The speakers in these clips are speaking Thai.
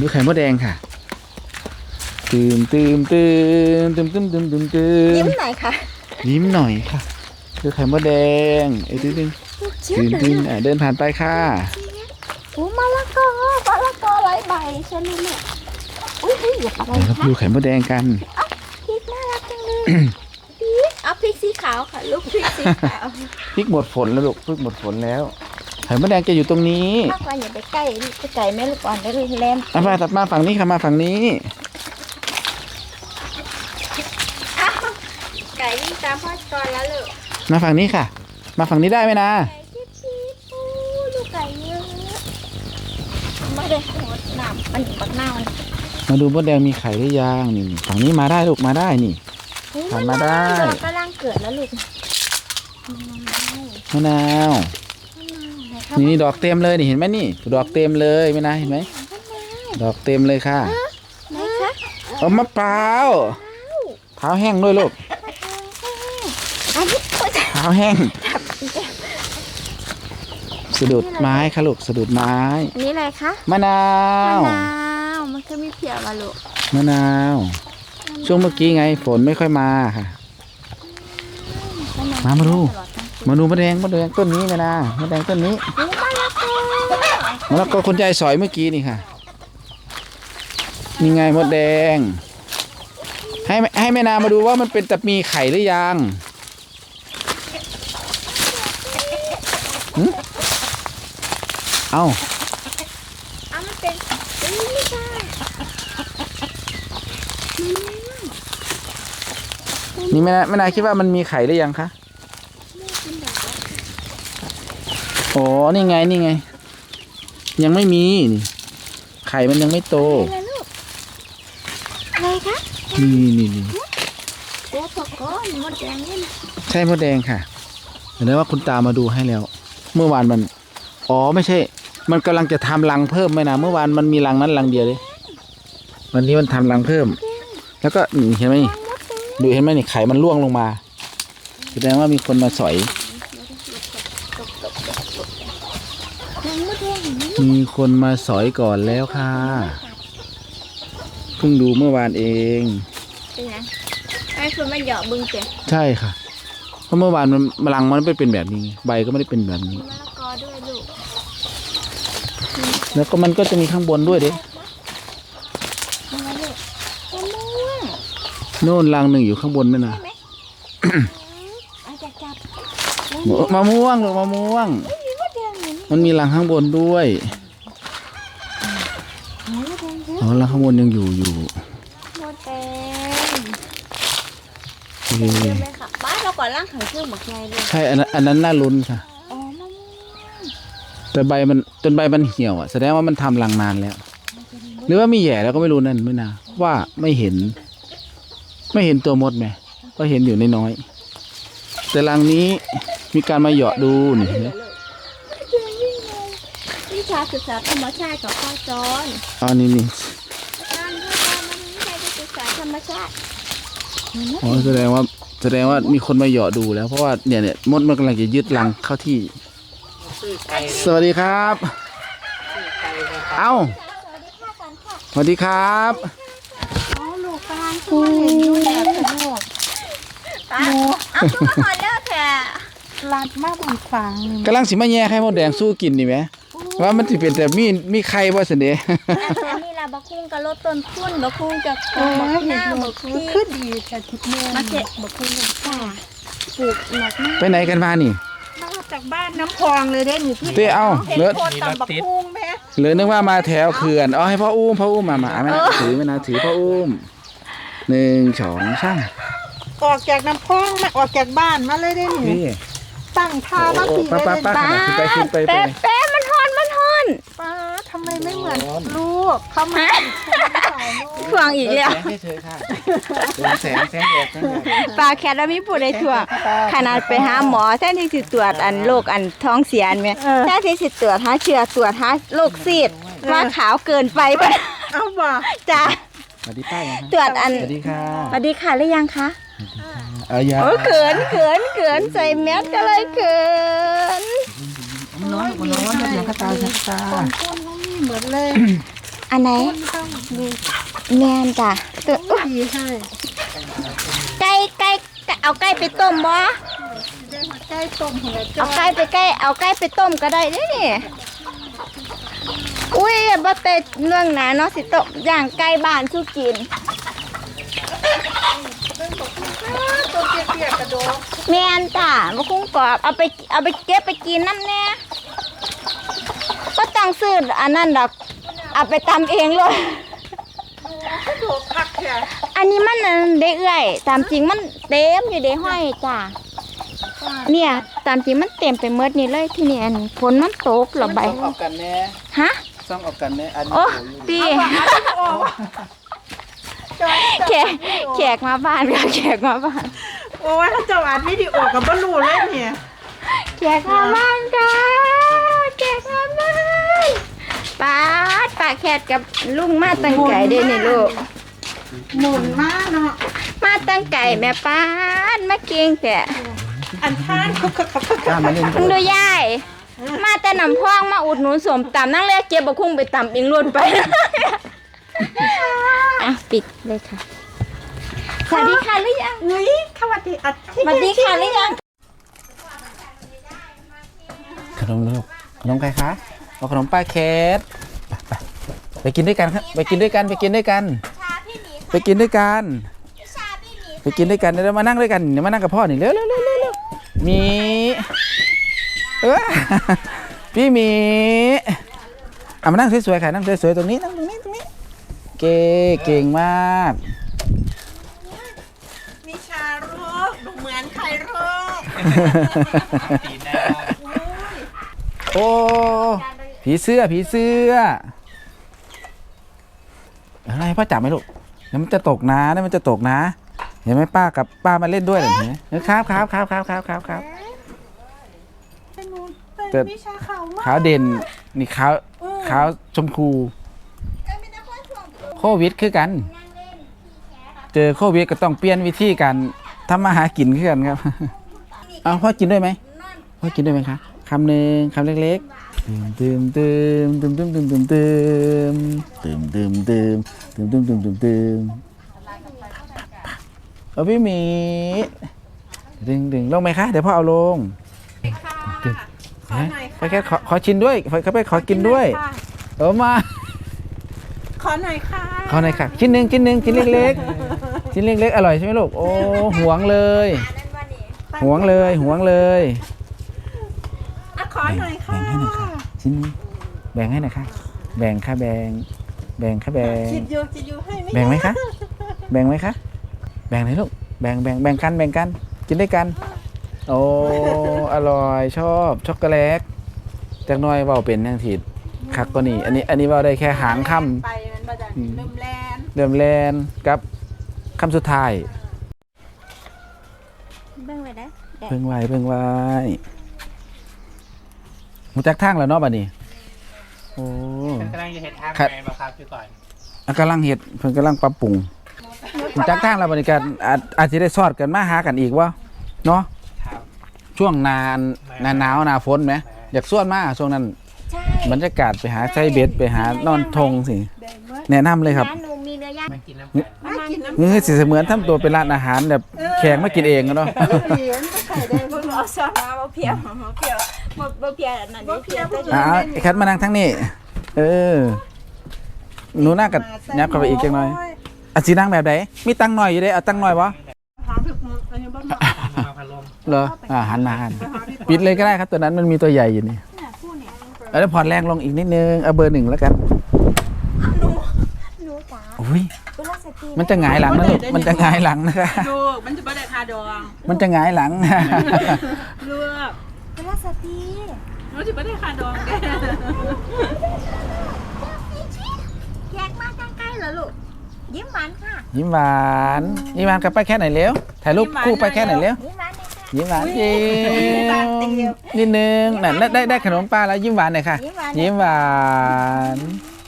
ดูไข่มดแดงค่ะตื่นตื่นตื่นตื่นตื่นตื่นตื่นตื่ยิ้นมหน่อยค่ะยิ้มหน่อยค่ะดูไข่มดแดงเอ้ยตื่นตื่นเจี๊ยบตื่นเลยตื่นอะเดินผ่านไปค่ะโอ้มะละกอมะละกอหลายใบใช่ไหมเนี่ยอุ้ยอุ้ยอย่าอะไรเดี๋ยวเราไปคะดูไข่มดแดงกันพริกน่ารักจังเลยพริกเอาพริกสีขาวค่ะลูกพริกสีขาวพริกหมดฝนแล้วลูกพริกหมดฝนแล้ว ไข่มดแดงจะอยู่ตรงนี้มากกว่าอย่าไปใกล้ไปไก่แม่ลูกอ่อนได้เลยแลนเอามาตัดมาฝั่งนี้ค่ะมาฝั่งนี้อ้าวไก่วิ่งตามพ่อก่อนแล้วลูกมาฝั่งนี้ค่ะ มาฝั่งนี้ได้ไหมนะไก่จิ๊บจิ๊บโอ้ลูกไก่เยอะไม่ได้หดหนามมันปักหน้ามันมาดูมดแดงมีไข่หรือยังนี่นี่ฝั่งนี้มาได้ลูกมาได้นี่เฮ้ยผ่านมาได้ดอกกำลังเกิดแล้วลูกมะนาว นี่นี่ดอกเต็มเลยนี่เห็นไหมนี่ ดอกเต็มเลยไม่นะเห็นไหมดอกเต็มเลยค่ะไหนคะเอามะพร้าวเท้าแห้งด้วยลูกอันนี้ก็จะเท้าแห้งสะดุดไม้ค่ะลูกสะดุดไม้อันนี้อะไรคะมะนามะวนาวมันก็มีเพียวมาลูกมะนาว ช่วงเมื่อกี้ไงฝนไม่ค่อยมาค่ะ มามาดู มาดูมะแดงมะแดงต้นนี้ไหมนะมะแดงต้นนี้มะละกอมะละกอคนใจสอยเมื่อกี้นี่ค่ะนี่ไงมดแดง ให้ให้แม่นามาดูว่ามันเป็นตะมีไข่หรือยังเอาเอามันเป็นอุ้ยไม่ใช่นี่แม่นาแม่นาคิดว่ามันมีไข่หรือยังคะ อ๋อ นี่ไง นี่ไง ยังไม่มีนี่ไข่มันยังไม่โต อะไรลูกอะไรคะนี่นี่นี่โอ้ปอกก้อนมดแดงนี่นะใช่มดแดงค่ะเห็นไหมว่าคุณตามาดูให้แล้ว เมื่อวานมัน อ๋อ ไม่ใช่ มันกำลังจะทำรังเพิ่มไหมนะ เมื่อวานมันมีรังนั้นรังเดียวเลย วันนี้มันทำรังเพิ่ม แล้วก็นี่เห็นไหมนี่ มดแดงดูเห็นไหมนี่ไข่มันร่วงลงมา แสดงว่ามีคนมาสอย มดแดงอย่างนี้ มีคนมาสอยก่อนแล้วค่ะ เพิ่งดูเมื่อวานเอง เป็นไงไอ้คนมาเหยาะบึงเสียใช่ค่ะ เพราะเมื่อวานมันรังมันไม่เป็นแบบนี้ไงใบก็ไม่ได้เป็นแบบนี้มะละกอด้วยลูกแล้วก็มันก็จะมีข้างบนด้วยเด้อะไรลูกมะม่วงโน่นรังหนึ่งอยู่ข้างบนไหมนะใช่ไหมเอาจับจับมะม่วงหรือมะม่วง มีมดแดงอยู่นี่มันมีรังข้างบนด้วยมดแดงเยอะอ๋อรังข้างบนยังอยู่อยู่มดแดงโอเคเยอะไหมคะบ้านเราก่อนล่างขังเครื่องหมกไงเลยใช่อันนั้นอันนั้นน่าลุ้นค่ะ อ๋อมะม่วงแต่ใบมันจนใบมันเหี่ยวอะแสดงว่ามันทำรังนานแล้ว หรือว่ามีแหย่แล้วก็ไม่รู้นั่นไม่นาว่าไม่เห็น ไม่เห็นตัวมดไหมก็เห็นอยู่น้อยๆแต่รังนี้มีการมาเหยาะดูนี่เห็นไหมวิ ชาศึกษาธรรมชาติกับพ่อจอนอ๋อนี่นี่การพ่อจอนมันวิชาศึกษาธรรมชาติอ๋อแสดงว่าแสดงว่ามีคนมาเหยาะดูแล้วเพราะว่าเนี่ยเนี่ยมดมันกำลังจะยึดรังเข้าที่ สวัสดีครับ เอ้าสวัสดีค่ะก่อนค่ะสวัสดีครับอ๋อลูกกำลังพูดเห็นอยู่แบบสนุกตาเอาตัวมาแล้วแค่ลัดมาบางฝังหนึ่งกำลังสิมาแย่ไข่มดแดงสู้กินนี่ไหม ว่ามันสิเป็นแต่มีมีไข่บ่สันเดอันนี้ล่ะบักคุ้งกับลดต้นทุนบักคุ้งจะโอ้บักยหเห็น้านหมบัดกคืคุ้องขึ้นดีแต่ทิศเมืองมาเก็บบักคุ้งค่ะปลูกหนักมากไปไหนกันมานี่ มาจากบ้านน้ำพองเลยได้หนิพี่เต้เอ้าเห็นเลิศ โคตรตำบักพุงแม่เหลือนึกว่ามาแถวเขื่อนเอาให้พ่ออุ้มพ่ออุ้มมามาไม่นะถือไม่นะถือพ่ออุ้มหนึ่งสองสามออกจากน้ำพองมาออกจากบ้านมาเลยได้หนินี่ตั้งท่ามาโอ้ผีป้าเลยป้าได้ป้าหนิขนาดขึ้นไปขึ้นไปไปแป๊ะแป๊ะมันฮอนมันฮอน ป้าทำไมไม่เหมือนลูกเข้ามาทวงอีกแล้วแสงเฉยๆค่ะแสงแสงแดดแสงแดดปลาแคทแล้วมีผู้ใดทวงขนาดไปหาหมอแทนที่สิตรวจอันโรคอันท้องเสียอันแม่แทนที่สิตรวจหาเชื้อตรวจหาโรคซีดว่าขาวเกินไปปะเอาบ่จ้าสวัสดีป้ายังตรวจอันสวัสดีค่ะสวัสดีค่ะหรือยังคะเอายาโอ้ยเขินเขินเขินใส่แมสก็เลยเขินน้องน้องเดี๋ยวข้าตาข้าตาคนละมี เหมือนเลยอันไหนคนต้องดูแมนจ้ะตัวอุ๊ยดีให้ไก่ไก่ไก่เอาไก่ไปต้มบ่ได้มาใกล้ต้มหัวจเอาไก่ไปไก่เอาไก่ไปต้มก็ได้เด้นี่อุ้ยบ่แต่เรื่องหนาเนาะสิต้มย่างไก่บ้านสู้กินตัวเปียกๆกระโดด แม่นจ้ะบ่คุ้งกรอบเอาไปเอาไปเก็บไปกินน้ำแน่ก็ ต้องซื้ออันนั้นดอกเอาไปตำเองเลยกระโดดพักแค่อันนี้มันอันเด้เอื้อยตามจริงมันเต็มอยู่เด้ห้อยจ้ะเนี่ยตามจริงมันเต็มไปหมดนี่เลยที่นี่อันฝนมันตกระบายซ่องออกกันแน่ฮะซ่องออกกันแน่อันนี้โอ้โอยู่ตีแขกแขกมาบ้านค่ะแขกมาบ้านโอ้ยเขาจ้าอัดวิดีโอกับบลูเลยเนี่ย แขกมาบ้านค่ะแขกมาบ้าน ป้าดป้าแขกกับลุงมาตั้งไก่เด้นี่ลูก หมุนมากเนาะมาตั้งไก่แม่ป้าดมาเก่งแต่อันท่านคุกคักคักคักกล้ามาเล่นมึงดูยายมาแต่น้ำพองมาอุดหนุนสมตำนั่งเรียกเก็บบะคุ้งไปตำเองล้วนไป อะปิดเลยค่ะ สวัสดีค่ะหรือยัง เฮ้ยสวัสดีอัดสวัสดีค่ะหรือยัง ขนมลูกขนมใครคะ เอาขนมป้าแคทไปไปไปกินด้วยกันครับไปกินด้วยกันไปกินด้วยกัน ชาพี่หมีไปกินด้วยกัน ชาพี่หมีไปกินด้วยกันเดี๋ยวมานั่งด้วยกันเดี๋ยวมานั่งกับพ่อนี่เร็วเร็วเร็วเร็วเร็วหมีเออพี่หมีเอามานั่งสวยๆค่ะนั่งสวยๆตรงนี้นั่งตรงนี้ตรงนี้เก่งเก่งมากมีชาโรคดูเหมือนไข่โรคโอ้ ผีเสื้อผีเสื้อ อะไรพ่อจับไหมลูกเดี๋ยวมันจะตกนะเดี๋ยวมันจะตกนะ เห็นไหมป้ากับป้ามาเล่นด้วยเหรอเห็นไหมเออครับครับครับครับครับครับครับเป็นนูนแต่ เป็นมีชาขาวมากขาวเด่นนี่ขาวขาวชมพูโควิดคือกัน เจอโควิดก็ต้องเปลี่ยนวิธีการทำมาหากินขึ้นกันครับ เอาพ่อกินด้วยไหมพ่อกินด้วยไหมคะคำหนึ่งคำเล็กๆ ตืมตืมตืมตืมตืมตืมตืมตืมตืมตืมตืมตืมตืมตืมตืมเอาพี่หมีดึงดึงลงไหมคะ เดี๋ยวพ่อเอาลงขอหน่อยไปแค่ขอขอชิมด้วยเขาไปขอกินด้วยค่ะเออมา ขอหน่อยค่ะ ขอหน่อยค่ะ ชิ้นหนึ่งชิ้นหนึ่งชิ้นเล็กๆ ชิ้นเล็กๆ อร่อยใช่ไหมลูก โอ้หวงเลยหวงเลยหวงเลยอะขอหน่อยค่ะ ชิ้นนี้แบ่งให้หน่อยค่ะ แบ่งค่ะแบ่ง แบ่งค่ะแบ่ง คิดอยู่คิดอยู่ให้ไหมแบ่งไหมคะ แบ่งไหมคะ แบ่งเลยลูก แบ่งแบ่งแบ่งกันแบ่งกัน กินด้วยกัน โอ้ อร่อยชอบช็อกโกแลตจากหน้อยเบาเป็นทางถิดคักก็นี่ อันนี้ อันนี้เบาได้แค่หางค่ำไปนั้นมาจากอืมเริ่มแลนเริ่มแลนกับคำสุดท้าย เบิ่งไว้ได้ เพิ่งไหวเพิ่งไหว หูจักทางแล้วเนาะบัดนี้ โอ้กำลังจะเห็นทางครับแมนมาครับพี่ต่อยอะกำลังเห็ดเพิ่งกำลังปรับปรุงหูจักทางแล้วบัดนี้กันอาจอาจจะได้สอดกันมาหากันอีกวะเนาะครับ ช่วงนานหนาหนาวหนาฝนไหมอยากส่วนมาช่วงนั้นใช่บรรยากาศไปหาไส้เบ็ดไปหานอนทงสิแนะนำเลยครับร้านหนูมีเนื้อย่างมากินน้ำกันมากินน้ำเฮ้ยสิเสมือนทำตัวเป็นร้านอาหารแบบแขกมากินเองอะเนาะ เหรียญก็ใส่ได้คุณเอาซอสมาบ่เพียวบ่เพียว บ่บ่เพียวอันนั้นบ่เพียวบ่เพีอ่าไอ้คัดมานั่งทั้งนี้ เออ หนูน่ากัดยับเข้าไปอีกจังหน่อยอะสีนั่งแบบไหนมีตังค์หน่อยอยู่เด้เอาตังค์หน่อยวะหอมถึกมืออันนี้บ้างมาพัดลมเหรออ่าหันมาหันปิดเลยก็ได้ครับ ตัวนั้นมันมีตัวใหญ่อยู่นี่เอาแล้วผ่อนแรงลงอีกนิดนึงเอาเบอร์หนึ่งแล้วกันหนูจ๋าอุ้ยกุลสตรีมันจะหงายหลังนะลูกมันจะหงายหลังนะคะดูมันจะบ่ได้คาดอง มันจะหงายหลังเลือก กุลสตรีมันจะบ่ได้คาดองเด้แขกมาตั้งใกล้เหรอลูก ยิ้มหวานค่ะ ยิ้มหวานยิ้มหวานกับไปแค่ไหนเร็วถ่ายรูปคู่ไปแค่ไหนเร็วยิ้มหวานเลยค่ะ ยิ้มหวานยิ้มนิดนึงนั่นได้ได้ได้ขนมป้าแล้วยิ้มหวานหน่อยค่ะ ยิ้มหวานยิ้มหวาน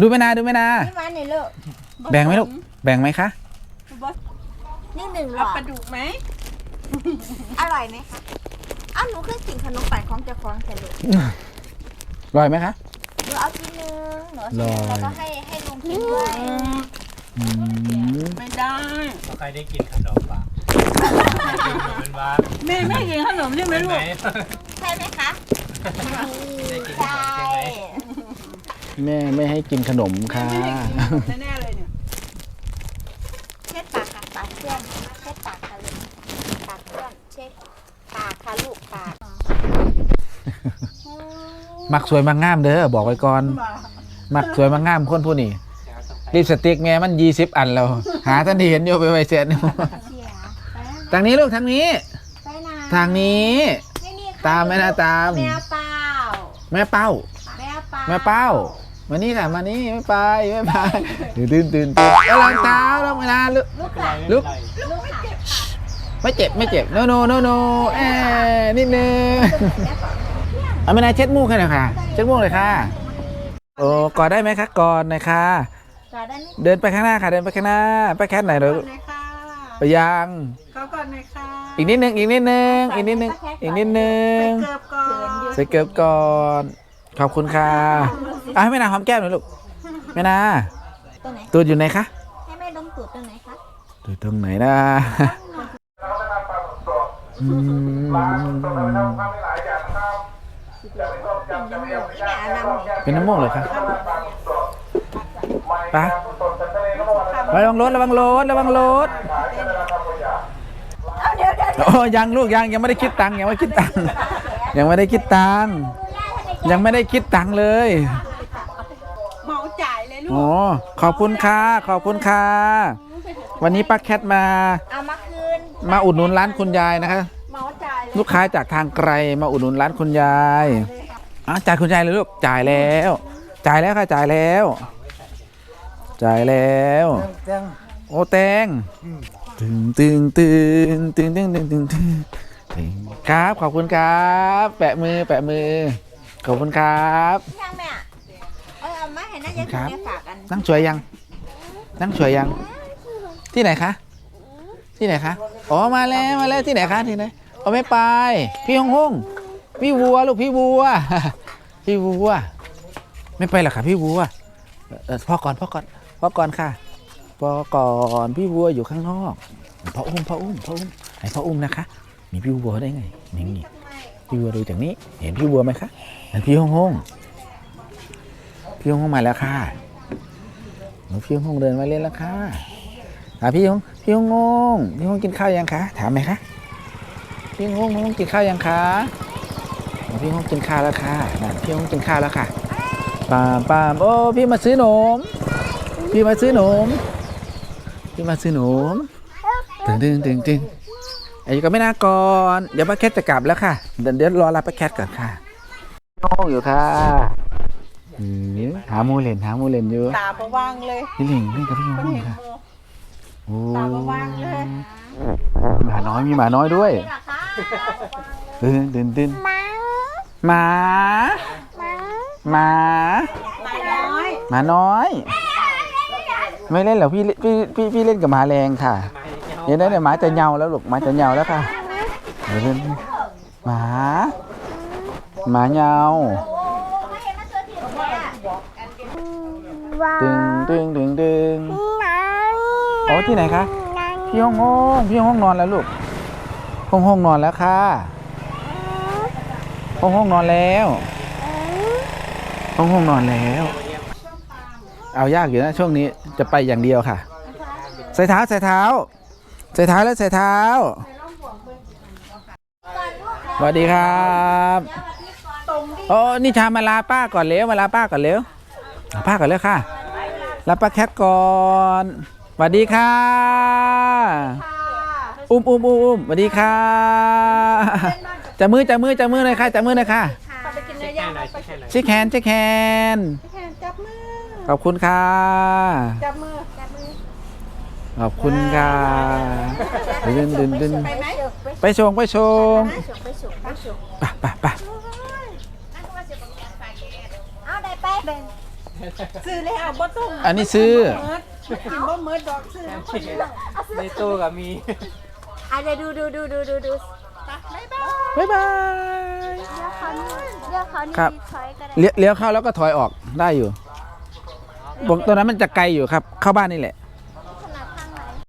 ดูไหมนาดูไหมนายิ้มหวานหน่อยลูก แบ่งไหมลูก แบ่งไหมคะนี่หนึ่งหลเอาอปลาดดุกไหม อร่อยไหมคะ อ้าวหนูเคยกินขนมปังของเจ้าของแต่ลูกอร่อยไหมคะ หนูเอาทีนึงหนูเอาทีนึงรอแล้วก็ให้ให้ลุงกินด้วยอืมไม่ได้เราใครได้กินขนมปะเป็นบ้าแม่ไม่กินขนมใช่ไหมเป็นลูไหม ก ใช่ไหมคะได้กินขใช่นมใช่ไหม แม่ไม่ให้กินขนมค่ะ แน่ๆเลยเนี่ย เช็ดปากค่ะปากเพื่อนเช็ดปากค่ะลูกปากเพื่อนเช็ดปากค่ะลูกปาก มักสวยมักงามเด้อบอกไว้ก่อน มักสวยมักงามคนผู้นี้ลิปสติกแม่มันยี่สิบอันแล้ว หาทันทีเห็นอยู่ไปไว้เสร็จเสียไปทางนี้ลูกทางนี้ไปไหนทางนี้ไม่นี่ค่ะตามไหมนะตามแมวเปล่าแม่เป้า แมวเปล่าแม่เป้ามานี่ค่ะมานี่ไม่ไปไม่ไปตื่นตื่นตื่นตื่นเอารองเท้าลงเวลาลุกลูกค่ะลุกลูกค่ะไม่เจ็บไม่เจ็บโนโนโนโนเอ้นิดนึง เอาไม่นายเช็ดมูกให้หน่อยค่ะ เช็ดมูกเลยค่ะ โอ้กอดได้ไหมคะกอดหน่อยค่ะจอดได้ไหมเดินไปข้างหน้าค่ะ เดินไปข้างหน้า ไปแคทไหนอยเดี๋ยวก่อนเลยค่ะไปยังเขาก่อนเลยค่ะ อีกนิดนึง อีกนิดนึง อีกนิดนึง อีกนิดนึงเกือบก่อนใส่เกือบก่อน ขอบคุณค่ะเอาให้แม่นาหอมแก้มหน่อยลูกแม่นาตัวไหนตูดอยู่ไหนคะให้แม่ดมตูดตัวไหนคะตูดตรงไหนนะอืม นี่แม่อาน้ำ เป็นน้ำมูกเลยครับไประวังรถระวังรถระวังรถเอาเดี๋ยวเดี๋ยวโอ้ยังลูกยังยังไม่ได้คิดตังค์ยังไม่คิดตังค์ยังไม่ได้คิดตังค์ยังไม่ได้คิดตังค์เลยเหมาจ่ายเลยลูกโอ้ขอบคุณค่ะขอบคุณค่ะวันนี้ป้าแคทมา เอามาคืนมาอุดหนุนร้านคุณยายนะคะเหมาจ่ายเลยลูกค้าจากทางไกลมาอุดหนุนร้านคุณยายอะจ่ายคุณยายเลยลูกจ่ายแล้ว จ่ายแล้วค่ะจ่ายแล้ว จ่ายแล้ว โอ้แตงตึงตึงตึงตึงตึงตึงตึงตึงตึงครับขอบคุณครับ แปะมือแปะมือ ขอบคุณครับช่างแม่เออเอามาให้นะยายครับคุณฝากกันนั่งสวยยัง นั่งสวยยัง ที่ไหนคะที่ไหนคะ อ๋อ มาแล้ว มาแล้ว ที่ไหนคะ ที่ไหน เอาไม่ไป พี่ฮงฮงพี่วัวลูกพี่วัว พี่วัว ไม่ไปหรอกค่ะพี่วัวพ่อก่อนพ่อก่อนพ่อก่อนค่ะพ่อก่อนพี่วัวอยู่ข้างนอกพ่ออุ้มพ่ออุ้มพ่ออุ้มให้พ่ออุ้มนะคะ มีพี่วัวได้ไงนี่นี่พี่วัวดูจากนี้ เห็นพี่วัวไหมคะนั่นพี่ฮงฮงพี่ฮงฮงมาแล้วค่ะพี่ฮงฮงเดินมาเล่นแล้วค่ะอะพี่ฮงพี่ฮงงงพี่ฮงกินข้าวยังคะถามไหมคะ พี่ฮงฮงกินข้าวยังคะอ๋อพี่ฮงกินข้าวแล้วค่ะนั่นพี่ฮงกินข้าวแล้วค่ะปามปามโอ้พี่มาซื้อหนม พี่มาซื้อหนม พี่มาซื้อหนมตึงตึงตึงตึงไอ้อยู่กับแม่นาก่อนเดี๋ยวป้าแคทจะกลับแล้วค่ะเดี๋ยวเดี๋ยวรอรับป้าแคทก่อนค่ะน้องอยู่ค่ะอืมหาโมเลนหาโมเลนอยู่ตาประวางเลยพี่หลิงเล่นกับพี่งคนงเห็นค่ะโมโอ้ตาประวางเลยหมาน้อยมีหมาน้อยด้วยนี่ เหรอคะตื่นตื่นตื่นหมาหมาหมาหมาตาน้อยหมาน้อย ไม่เล่นหรอกพี่พี่พี่พี่เล่นกับหมาแรงค่ะเห็นไหมเนี่ยหมาจะเหงาแล้วลูกหมาจะเหงาแล้วค่ะเดี๋ยวเล่นหมาหมาเหงาโอ้ไม่เห็นมันตัวถิ่นเลยอะตึงตึงตึงตึงโอ้ที่ไหนคะพี่ห้องห้องพี่ห้องนอนแล้วลูก ห้องห้องนอนแล้วค่ะ ห้องห้องนอนแล้ว ห้องห้องนอนแล้ว เอายากอยู่นะช่วงนี้จะไปอย่างเดียวค่ะ ใส่เท้าใส่เท้า ใส่เท้าแล้วใส่เท้าสวัสดีครับโอ้นี่ชามาลาป้าก่อนเร็วมาลาป้าก่อนเร็วป้าก่อนเร็วค่ะลาป้าแคทก่อนสวัสดีค่ะ อุ้มอุ้มอุ้มอุ้มสวัสดีค่ะจับมือจับมือจับมือเลยค่ะจับมือเลยค่ะไปกินเนื้แค่อย่างไหนแค่ไหนเช็คแขนเช็คแขนแค่จับมือ ขอบคุณค่ะจับมือ จับมือ ขอบคุณค่ะดึนดึนดึนไปไหมไปชงไปชงไปสุกไปสุกไปสุกไปไปไปเอาได้ไปเป็นซื้อเลยเอาบ่ต้องอันนี้ซื้อเมิดกินบ่เมิดดอกซื้อในตู้ก็มี อาจจะดูดูดูดูดูดูบ๊ายบายบ๊ายบายเขานี่เดี๋ยวเขานี่ครับ ถอยก็ได้เลี้ยวเลี้ยวเข้าแล้วก็ถอยออกได้อยู่บอกตรงนั้นมันจะไกลอยู่ครับ เข้าบ้านนี่แหละ